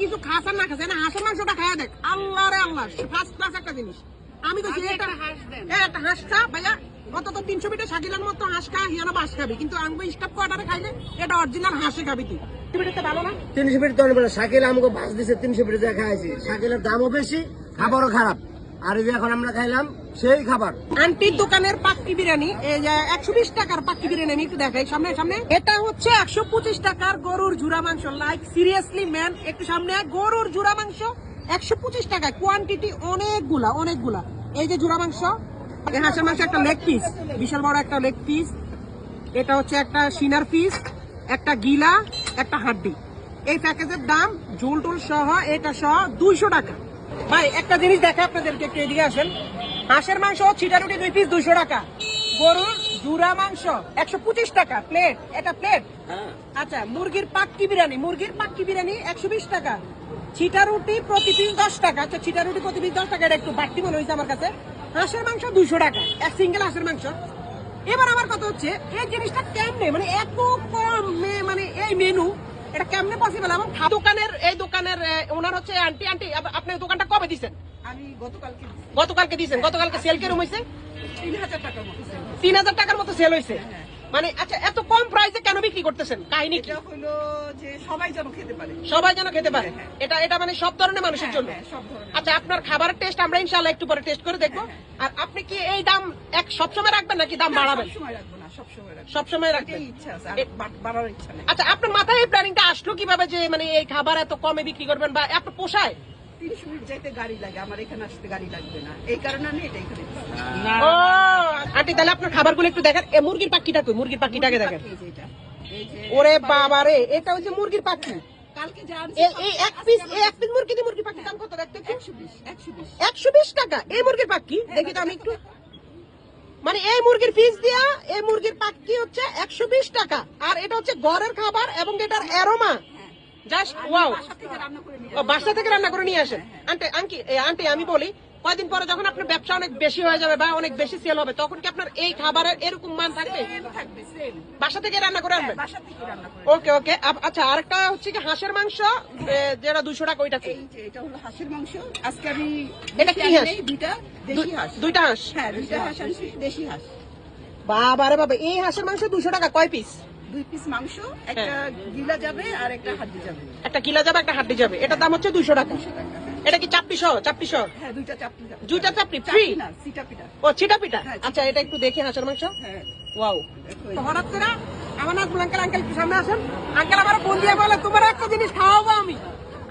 কিছু খাস আর না খাস না হাঁসের মাংসটা খায়া দেখ। আল্লাহ রে আল্লাহ ফার্স্ট ক্লাস একটা জিনিস। আমি তো একটা হাঁস খা ভাইয়া অন্তত তিনশো মিটার শাকিলার মতো হাঁস খা হিয়ানা বাস খাবি। কিন্তু আঙ্গো স্টাফ কোয়ার্টারে খাইলে এটা অরিজিনাল হাঁসে খাবি তুই। তিনশো ফিট তখন বলে সাইকেল আমাকে বাস দিছে তিনশো ফিট দেখা খাইছি। সাইকেলের দামও বেশি খাবারও খারাপ। আর এই যে এখন আমরা খাইলাম সেই খাবার। আন্টির দোকানের পাক্কি বিরিয়ানি, এই যে একশো বিশ টাকার পাক্কি বিরিয়ানি আমি একটু দেখাই, সামনে সামনে। এটা হচ্ছে একশো পঁচিশ টাকার গরুর জুড়া মাংস। লাইক সিরিয়াসলি ম্যান একটু সামনে। গরুর জুড়া মাংস, একশো পঁচিশ টাকা কোয়ান্টিটি অনেকগুলা অনেকগুলা। এই যে জুড়া মাংস হাঁসের মাংস একটা লেগ পিস বিশাল বড় একটা লেগ পিস এটা হচ্ছে একটা সিনার পিস একটা গিলা, একটা হাড্ডি। এই প্যাকেজের দাম ঝোল টোল সহ, এটা সহ দুইশো টাকা। ভাই, একটা জিনিস দেখে আপনাদেরকে একটু এদিকে আসেন। হাঁসের মাংস ছিটা রুটি দুই পিস দুইশো টাকা। গরুর জুরা মাংস একশো পঁচিশ টাকা। প্লেট এটা প্লেট আচ্ছা মুরগির পাক্কি বিরিয়ানি। মুরগির পাক্কি বিরিয়ানি একশো বিশ টাকা। ছিটা রুটি প্রতি পিস দশ টাকা। আচ্ছা ছিটা রুটি প্রতি পিস দশ টাকা এটা একটু বাড়তি মনে হয়েছে আমার কাছে। হাঁসের মাংস দুইশো টাকা। এক সিঙ্গেল হাঁসের মাংস। এবার আমার কথা হচ্ছে এই জিনিসটা কেমনে? মানে এত কম মানে এই মেনু এটা কেমনে পসিবল আমার দোকানের এই দোকানের ওনার হচ্ছে আন্টি আন্টি আপ- আপনি দোকানটা কবে আমি গতকালকে দিছেন গতকালকে সেল কেরম হয়েছে তিন হাজার টাকার মতো সেল হয়েছে মানে আচ্ছা এত কম প্রাইসে কেন বিক্রি করতেছেন? কাহিনী কি? হলো যে সবাই যেন খেতে পারে। সবাই যেন খেতে পারে। এটা এটা মানে সব ধরনের মানুষের জন্য। হ্যাঁ, আচ্ছা আপনার খাবারের টেস্ট আমরা ইনশাল্লাহ একটু পরে টেস্ট করে দেখব। আর আপনি কি এই দাম এক সবসময় রাখবেন নাকি দাম বাড়াবেন? সবসময় রাখবেন? আচ্ছা আপনার মাথায় এই প্ল্যানিংটা আসলো কীভাবে যে মানে এই খাবার এত কমে বিক্রি করবেন বা আপনার পোষায়? তিরিশ মিনিট যাইতে গাড়ি লাগে আমার এখানে আসতে গাড়ি লাগবে না। এই কারণে আমি এটা এখানে দিচ্ছি। ও আন্টি তাহলে আপনার খাবারগুলো একটু দেখেন। এ মুরগির পাখিটা কই? মুরগির পাখিটাকে দেখেন। এই যে এটা। এই যে ওরে বাবা রে এটা হচ্ছে মুরগির পাখি। কালকে এই এক পিস এই এক পিস মুরগি মুরগির পাখির দাম কত দেখতে একটু? একশো বিশ একশো বিশ। একশো বিশ টাকা। এই মুরগির পাখি দেখি তো আমি একটু। মানে এই মুরগির পিস দিয়া এই মুরগির পাখি হচ্ছে একশো বিশ টাকা। আর এটা হচ্ছে ঘরের খাবার এবং এটার অ্যারোমা। জাস্ট ওয়াও বাসা থেকে রান্না করে নিয়ে ও বাসা থেকে রান্না করে নিয়ে আসেন। আন্টি আঙ্কি আন্টি আমি বলি কয়দিন পরে যখন আপনার ব্যবসা অনেক বেশি হয়ে যাবে বা অনেক বেশি সেল হবে তখন কি আপনার এই খাবারের এরকম মান থাকবে? বাসা থেকে রান্না করে আনবেন? বাসা থেকে রান্না করে। ওকে ওকে আচ্ছা আরেকটা হচ্ছে কি হাঁসের মাংস যেটা দুশো টাকা ওইটা? এটা হলো হাঁসের মাংস। আজকে আমি এটা কি হাঁস? দুইটা দেশি হাঁস। দুইটা হাঁস? হ্যাঁ দুইটা হাঁস দেশি হাঁস। বাবা রে বাবা এই হাঁসের মাংস দুশো টাকা কয় পিস দুই পিস মাংস একটা গিলা যাবে আর একটা হাড্ডি যাবে। একটা কিলা যাবে একটা হাড্ডি যাবে। এটার দাম হচ্ছে দুশো টাকা। এটা কি চাপটি সহ? চাপটি সহ? হ্যাঁ দুইটা চাপটি দুইটা চাপটি ফ্রি না সিটা পিঠা। ও ছিটা পিঠা? হ্যাঁ, আচ্ছা এটা একটু দেখি হাঁসের মাংস। হ্যাঁ। ওয়াও। তো হঠাৎ করে আমার না আঙ্কেল আঙ্কেল সামনে আসেন। আঙ্কেল আমার ফোন দিয়ে বলে তোমার একটা জিনিস খাওয়াবো আমি।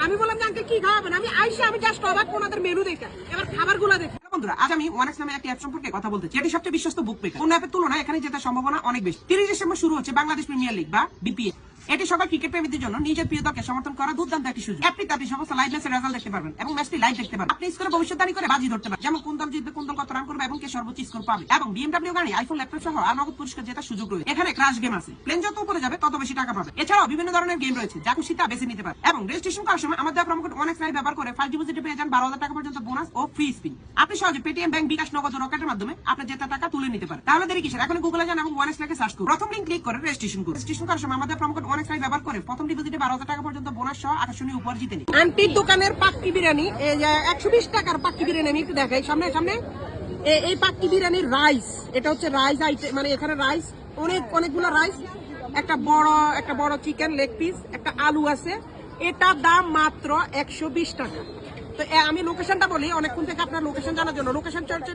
আমি বললাম আঙ্কেল কি খাওয়াবেন? আমি আইসি আমি জাস্ট অবাক ওনাদের মেনু দেখা। এবার খাবারগুলো দেখি। বন্ধুরা, আজ আমি ওয়ানেক্স নামে একটি অ্যাপ সম্পর্কে কথা বলতে যেটি সবচেয়ে বিশ্বস্ত বুক পেকার অন্য অ্যাপের তুলনায় এখানে জেতার সম্ভাবনা অনেক বেশি। তিরিশ ডিসেম্বর শুরু হচ্ছে বাংলাদেশ প্রিমিয়ার লিগ বা বিপিএল এটি সকল ক্রিকেট প্রেমীদের জন্য নিজের প্রিয় দলকে সমর্থন করা দুর্দান্ত একটি সুযোগ। আপনি সমস্ত লাইভ ম্যাচের রেজাল্ট দেখতে পারবেন এবং ম্যাচটি লাইভ দেখতে পারবেন। আপনি স্কোরে ভবিষ্যৎবাণী করে বাজি ধরতে পারবেন যেমন কোন দল জিতবে, কোন দল কত রান করবে এবং কে সর্বোচ্চ স্কোর পাবে। এবং বিএমডব্লিউ গাড়ি আইফোন ল্যাপটপ সহ আর নগদ পুরস্কার জেতার সুযোগ রয়েছে। এখানে ক্রাশ গেম আছে। প্লেন যত উপরে যাবে, তত বেশি টাকা পাবে। এছাড়াও বিভিন্ন ধরনের গেম রয়েছে, যা খুশি তা বেছে নিতে পারে। এবং রেজিস্ট্রেশন করার সময় আমাদের প্রমোকোড অনেক লাইভ ব্যবহার করে ফার্স্ট ডিপোজিটে পেয়ে যান বারো হাজার টাকা পর্যন্ত বোনাস ও ফ্রি স্পিন আপনি সহজে পেটিএম ব্যাংক বিকাশ নগদ রকেটের মাধ্যমে আপনার জেতা টাকা তুলে নিতে পারেন। তাহলে দেরি কিসের? এখন গুগলে যান এবং ওয়ানেক্স লেখে সার্চ করুন। প্রথম লিঙ্ক ক্লিক করে রেজিস্ট্রেশন করুন। রেজিস্ট্রেশন করার সময় আমাদের প্রমোকোড অনেক ব্যবহার করে। প্রথম ডিপোজিটে বারো টাকা পর্যন্ত বোনাস সহ উপহার জিতে আন্টির দোকানের পাক্কি বিরিয়ানি একশো বিশ টাকার পাক্কি বিরিয়ানি আমি একটু দেখাই। সামনে সামনে। এই পাক্কি বিরিয়ানির রাইস এটা হচ্ছে রাইস আইটেম মানে এখানে রাইস অনেক, অনেকগুলো রাইস একটা বড় একটা বড় চিকেন লেগ পিস একটা আলু আছে। এটার দাম মাত্র একশো বিশ টাকা। তো আমি লোকেশনটা বলি, অনেকক্ষণ থেকে আপনার লোকেশন জানার জন্য। লোকেশন চলছে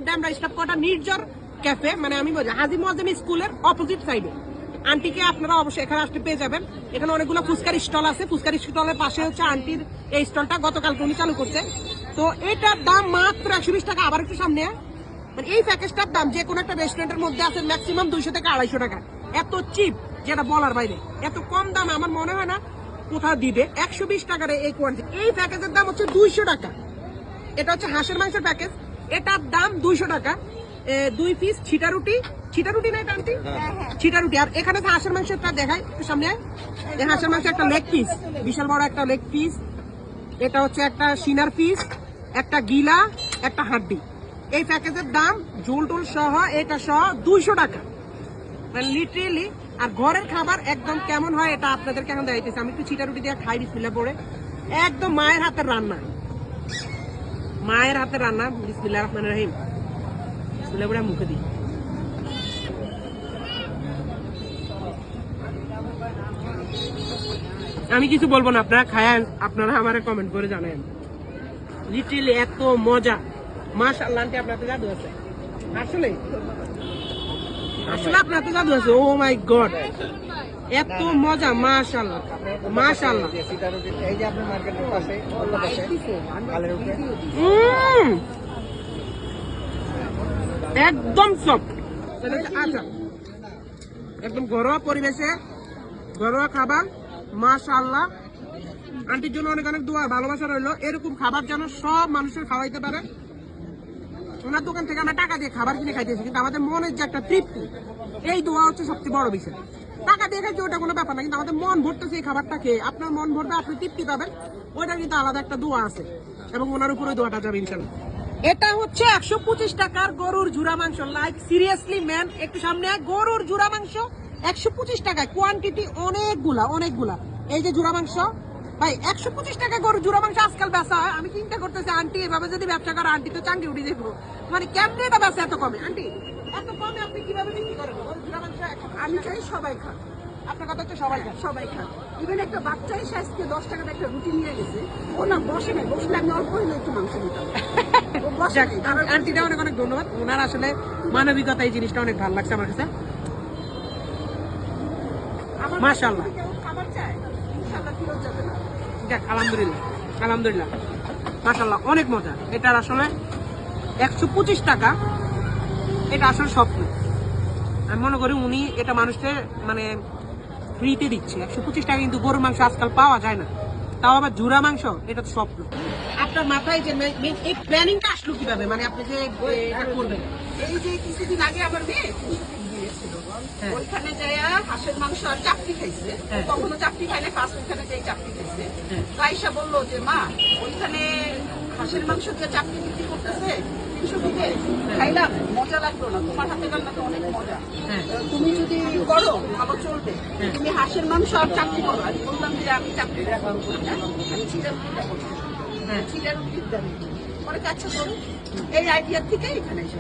কোয়ার্টার নির্জর ক্যাফে মানে আমি বলি হাজি মহাজিম স্কুলের অপোজিট সাইডে আন্টিকে আপনারা অবশ্যই এখানে আসতে পেয়ে যাবেন। এখানে অনেকগুলো ফুচকার স্টল আছে। ফুচকার স্টলের পাশে হচ্ছে আন্টির এই স্টলটা। গতকাল উনি চালু করছে। তো এটার দাম মাত্র একশো বিশ টাকা। আবার একটু সামনে। মানে এই প্যাকেজটার দাম যে কোনো একটা রেস্টুরেন্টের মধ্যে আছে ম্যাক্সিমাম দুইশো থেকে আড়াইশো টাকা। এত চিপ যেটা বলার বাইরে। এত কম দাম আমার মনে হয় না কোথাও দিবে। একশো বিশ টাকার এই কোয়ান্টিটি এই প্যাকেজের দাম হচ্ছে দুইশো টাকা। এটা হচ্ছে হাঁসের মাংসের প্যাকেজ। এটার দাম দুইশো টাকা। দুই পিস ছিটা রুটি। ছিটা রুটি নাই আন্টি? ছিটা রুটি। আর এখানে যে হাঁসের মাংসটা দেখাই একটু সামনে। এই হাঁসের মাংস একটা লেগ পিস বিশাল বড় একটা লেগ পিস এটা হচ্ছে একটা সিনার পিস একটা গিলা একটা হাড্ডি। এই প্যাকেজের দাম ঝোল টোল সহ এটা সহ দুইশো টাকা। মানে লিটারেলি আর ঘরের খাবার একদম কেমন হয় এটা আপনাদেরকে এখন দেখাইতেছি। আমি একটু ছিটা রুটি দিয়ে খাই বিসমিল্লা পরে একদম মায়ের হাতের রান্না। মায়ের হাতের রান্না বিসমিল্লাহ রহমান রহিম। বিসমিল্লাহ বলে মুখে দিই। আমি কিছু বলব না আপনারা খায়ান আপনারা আমার কমেন্ট করে জানেন লিটিলি এত মজা। মাশাআল্লাহ আন্টি আপনার তো জাদু আছে। আসলে? আসলে আপনার তো জাদু আছে। ও মাই গড এত মজা মাশাআল্লাহ। মাশাআল্লাহ। এই যে আপনার মার্কেটের পাশে অন্য পাশে খালের উপরে উম, একদম সফট আচ্ছা। একদম ঘরোয়া পরিবেশে ঘরোয়া খাবার, মাশাআল্লাহ। আন্টির জন্য অনেক অনেক দোয়া, ভালোবাসা রইল। এরকম খাবার যেন সব মানুষের খাওয়াইতে পারে। ওনার দোকান থেকে আমরা টাকা দিয়ে খাবার কিনে খাইতেছি, কিন্তু আমাদের মনের যে একটা তৃপ্তি, এই দোয়া হচ্ছে সবচেয়ে বড় বিষয়। টাকা দিয়ে খাইছি ওটা কোনো ব্যাপার না, কিন্তু আমাদের মন ভরতেছে এই খাবারটা খেয়ে। আপনার মন ভরবে, আপনি তৃপ্তি পাবেন, ওইটা কিন্তু আলাদা একটা দোয়া আছে। এবং ওনার উপরে দোয়াটা যাবে ইনশাল্লাহ এটা হচ্ছে একশো পঁচিশ টাকার গরুর জুড়া মাংস। লাইক সিরিয়াসলি ম্যান একটু সামনে গরুর জুড়া মাংস একশো পঁচিশ টাকায়। কোয়ান্টিটি অনেকগুলা অনেকগুলা। এই যে জুড়া মাংস ভাই একশো পঁচিশ টাকা গরুর জুড়া মাংস আজকাল বেচা হয়। আমি চিন্তা করতেছি আন্টি এভাবে যদি ব্যবসা করে আন্টি তো চাঙ্গি উঠে দেখব মানে কেমনে এটা বেচা এত কমে? আন্টি এত কমে আপনি কীভাবে বিক্রি করেন? জুড়া মাংস আমি চাই সবাই খান আপনার কথা হচ্ছে সবাই খান সবাই খান ইভেন একটা বাচ্চাই এসে আজকে দশ টাকার একটা রুটি নিয়ে গেছে ও না বসে নাই বসলে আমি অল্প হইলে একটু মাংস নিতাম আন্টিটা অনেক অনেক ধন্যবাদ। ওনার আসলে মানবিকতা এই জিনিসটা অনেক ভালো লাগছে আমার কাছে। আলহামদুলিল্লাহ আলহামদুলিল্লাহ। মাশাল্লাহ অনেক মজা। এটার আসলে একশো পঁচিশ টাকা এটা আসলে স্বপ্ন। আমি মনে করি উনি এটা মানুষকে মানে ফ্রিতে দিচ্ছে। একশো পঁচিশ টাকা কিন্তু গরুর মাংস আজকাল পাওয়া যায় না। তাও আবার জুরা মাংস এটা তো স্বপ্ন। আপনার মাথায় যে এই প্ল্যানিংটা আসলো কীভাবে? মানে আপনি যে এটা করবেন। এই যে কিছুদিন আগে আমার মেয়ে হ্যাঁ। ওইখানে হাঁসের মাংস আর চাপটি খাইছে। হ্যাঁ। কখনো চাপটি ফার্স্ট ওইখানে যাই চাপটি খাইছে হ্যাঁ। বলল যে মা ওইখানে হাঁসের মাংস চাপটি বিক্রি করতেছে তিনশো দিকে খাইলাম মজা লাগল না। তোমার হাতে অনেক মজা। হ্যাঁ। তুমি যদি করো ভালো চলবে। হ্যাঁ। তুমি হাঁসের মাংস আর চাপটি করো। আমি বললাম যে আমি চাপটি না। আমি চিরা আছে হ্যাঁ। পরে কাছে করুন এই আইডিয়ার থেকে এখানে এসে